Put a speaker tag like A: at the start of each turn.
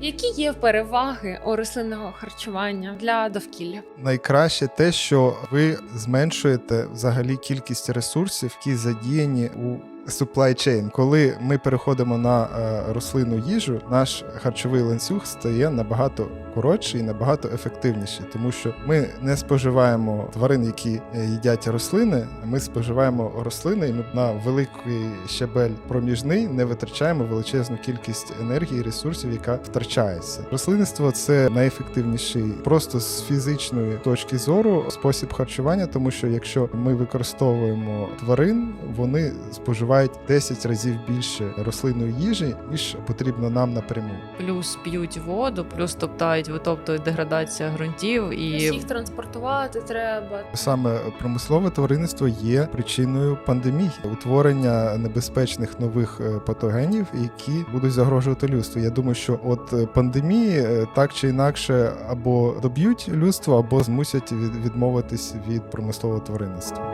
A: Які є переваги у рослинного харчування для довкілля?
B: Найкраще те, що ви зменшуєте взагалі кількість ресурсів, які задіяні у supply chain. Коли ми переходимо на е, рослинну їжу, наш харчовий ланцюг стає набагато коротший і набагато ефективніший, тому що ми не споживаємо тварин, які е, їдять рослини. Ми споживаємо рослини, і ми на великий щебель проміжний не витрачаємо величезну кількість енергії і ресурсів, яка втрачається. Рослинництво це найефективніший просто з фізичної точки зору спосіб харчування, тому що якщо ми використовуємо тварин, вони споживають 10 разів більше рослинної їжі, ніж потрібно нам напряму.
C: Плюс п'ють воду, плюс топтають, витоптують деградація ґрунтів і
A: Їх транспортувати треба.
B: Саме промислове тваринництво є причиною пандемій, утворення небезпечних нових е, патогенів, які будуть загрожувати людству. Я думаю, що от е, пандемії е, так чи інакше або доб'ють людство, або змусять від- відмовитись від промислового тваринництва.